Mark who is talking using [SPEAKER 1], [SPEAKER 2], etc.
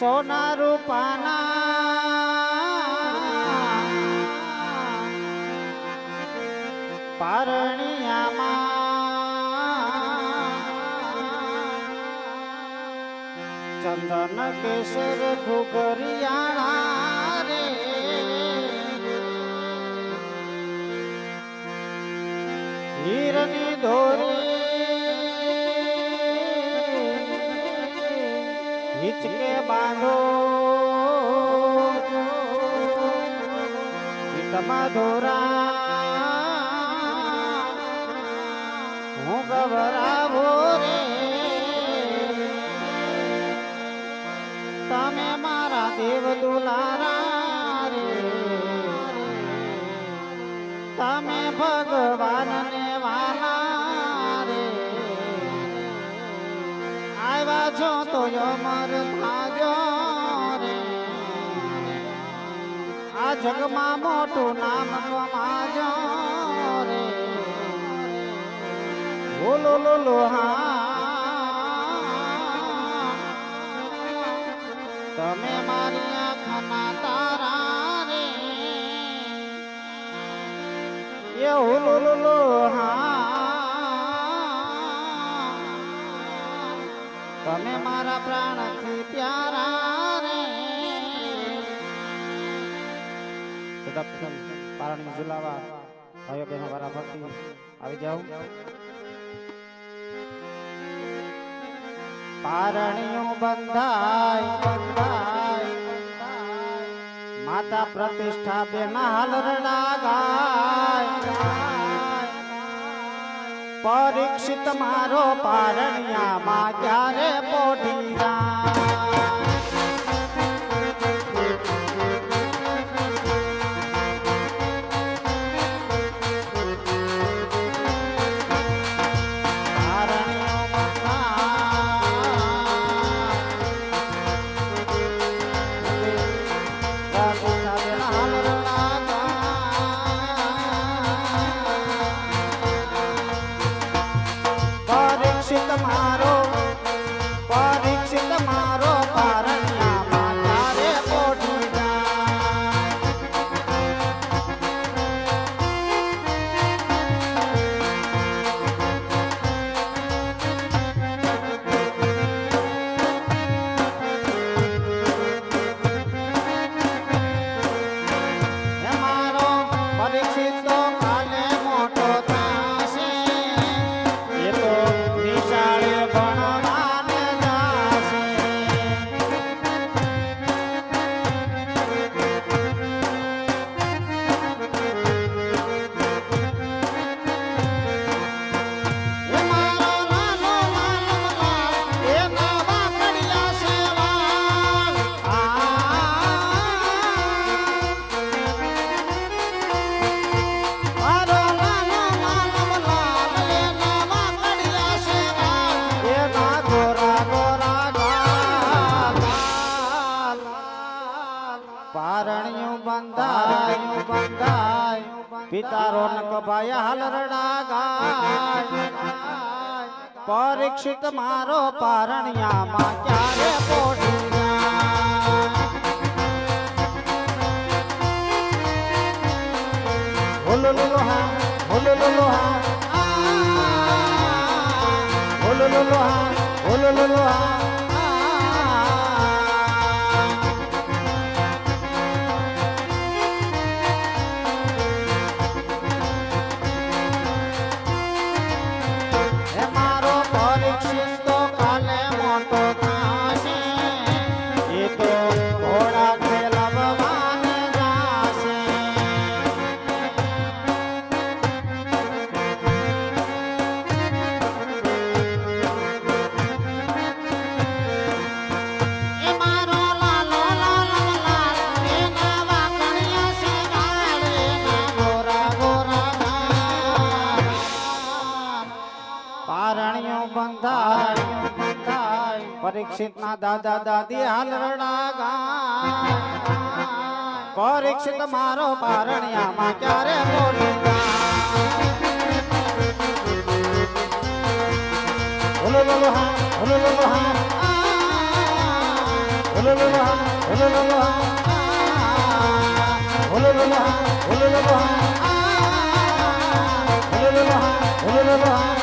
[SPEAKER 1] સોના રૂપાના પારણિયામાં ચંદન કેસર ઘુઘરિયાણા રે. હીરની દોરી હિચકે બાંધો પીઠમાં દોરા હું ગભરાવો રે તમે મારા દેવ દુલારા રે તમે છો તો અમર થાજો રે. આ જગમાં મોટું નામ કમાજો રે. બોલો લો લો હા. તમે મારી આંખના તારા રે. એ હોલો લો લો હા. તમે મારા પ્રાણથી પ્યારા રે. સદાપ્રથમ પારણી ઝુલાવા ભાઈઓ બહેનો વારા ભક્તિ આવી જાઓ. પારણીઓ બંધાય બંધાય. માતા પ્રતિષ્ઠા બેના હાલરડા ગાય પરીક્ષિત મારો પારણિયામાં ક્યારે બંધાય પિતારો નકભાઈ હાલરડા ગાય પરીક્ષિત મારો પારણિયામાં ક્યારે પોટી જાય હોલુલુલુ હા હોલુલુલુ હા હોલુલુલુ હા હોલુલુલુ बंधाई बंधाई परीक्षित ना दादा, दादी हाल रड़ा गाय। परीक्षित मारो पारणिया मा क्या रे बोलू गाय बोलो बोलो हाँ बोलो बोलो हाँ। बोलो बोलो हाँ बोलो बोलो हाँ। बोलो बोलो हाँ बोलो बोलो हाँ। बोलो बोलो हाँ बोलो बोलो हाँ बोलो बोलो हाँ।